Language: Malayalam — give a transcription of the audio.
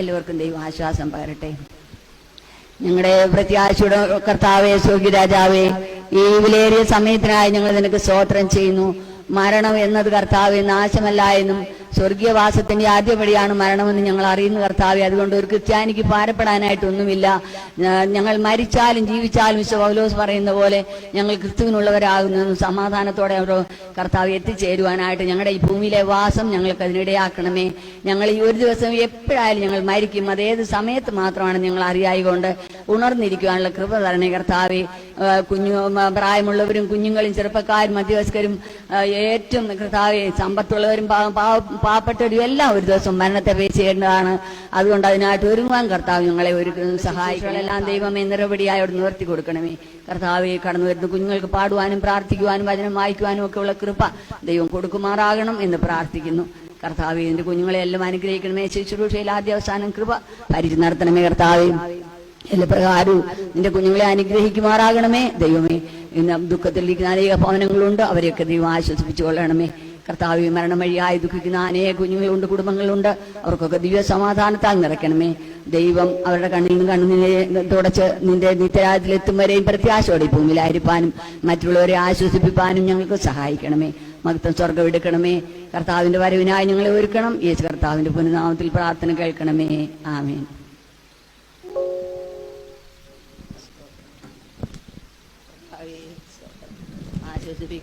എല്ലാവർക്കും ദൈവം ആശ്വാസം പകരട്ടെ. ഞങ്ങളുടെ പ്രത്യാശയുടെ കർത്താവേ സ്വർഗരാജാവേ ഈ വിലയേറിയ സമയത്തിനായി ഞങ്ങൾ നിനക്ക് സ്തോത്രം ചെയ്യുന്നു. മരണം എന്നത് കർത്താവെ നാശമല്ല എന്നും സ്വർഗീയവാസത്തിന്റെ ആദ്യപടിയാണ് മരണമെന്ന് ഞങ്ങൾ അറിയുന്ന കർത്താവെ. അതുകൊണ്ട് ഒരു ക്രിസ്ത്യാനിക്ക് ഭാരപ്പെടാനായിട്ടൊന്നുമില്ല. ഞാ- ഞങ്ങൾ മരിച്ചാലും ജീവിച്ചാലും വിശ്വ പൗലോസ് പറയുന്ന പോലെ ഞങ്ങൾ ക്രിസ്തുവിനുള്ളവരാകുന്നു സമാധാനത്തോടെ അവരോ കർത്താവ് എത്തിച്ചേരുവാനായിട്ട് ഞങ്ങളുടെ ഈ ഭൂമിയിലെ വാസം ഞങ്ങൾക്ക് അതിനിടയാക്കണമേ. ഞങ്ങൾ ഈ ഒരു ദിവസം എപ്പോഴായാലും ഞങ്ങൾ മരിക്കും. അതേത് സമയത്ത് മാത്രമാണ് ഞങ്ങൾ അറിയായികൊണ്ട് ഉണർന്നിരിക്കുവാനുള്ള കൃപ തരണേ കർത്താവെ. കുഞ്ഞു പ്രായമുള്ളവരും കുഞ്ഞുങ്ങളും ചെറുപ്പക്കാരും മധ്യവയസ്കരും ഏറ്റവും കർത്താവെ സമ്പത്തുള്ളവരും പാവപ്പെട്ടവരും എല്ലാം ഒരു ദിവസം മരണത്തെ പേ ചെയ്യേണ്ടതാണ്. അതുകൊണ്ട് അതിനായിട്ട് ഒരുങ്ങാൻ കർത്താവ് ഞങ്ങളെ ഒരു സഹായികളെല്ലാം ദൈവമേ നിറപടിയായോട് നിവർത്തി കൊടുക്കണമേ. കർത്താവെ കടന്നു വരുന്ന കുഞ്ഞുങ്ങൾക്ക് പാടുവാനും പ്രാർത്ഥിക്കുവാനും വചനം വായിക്കുവാനും ഒക്കെ ഉള്ള കൃപ ദൈവം കൊടുക്കുമാറാകണം എന്ന് പ്രാർത്ഥിക്കുന്നു. കർത്താവെ എന്റെ കുഞ്ഞുങ്ങളെ എല്ലാം അനുഗ്രഹിക്കണമേ. ശുശ്രൂഷയിൽ ആദ്യ അവസാനം കൃപ പരിചയം നടത്തണമേ കർത്താവെ. എല്ലാ പ്രകാരവും നിന്റെ കുഞ്ഞുങ്ങളെ അനുഗ്രഹിക്കുമാറാകണമേ. ദൈവമേ ഇന്ന് ദുഃഖത്തിലിരിക്കുന്ന അനേക ഭവനങ്ങളുണ്ട് അവരെയൊക്കെ ദൈവം ആശ്വസിപ്പിച്ചു കൊള്ളണമേ. കർത്താവ് മരണം വഴിയായി ദുഃഖിക്കുന്ന അനേക കുഞ്ഞുങ്ങളുണ്ട് കുടുംബങ്ങളുണ്ട്. അവർക്കൊക്കെ ദിവ്യ സമാധാനത്താൽ നിറയ്ക്കണമേ. ദൈവം അവരുടെ കണ്ണിൽ നിന്ന് കണ്ണുനിനെ തുടച്ച് നിന്റെ നിത്യരാജ്യത്തിലെത്തും വരെയും പ്രത്യാശയോടെ ഭൂമിയിലായിരിക്കാനും മറ്റുള്ളവരെ ആശ്വസിപ്പിക്കാനും ഞങ്ങൾക്ക് സഹായിക്കണമേ. മകത്വം സ്വർഗം എടുക്കണമേ. കർത്താവിന്റെ വരവിനായി ഞങ്ങളെ ഒരുക്കണം. യേശു കർത്താവിന്റെ പുനനാമത്തിൽ പ്രാർത്ഥന കേൾക്കണമേ. ആമേൻ. was a big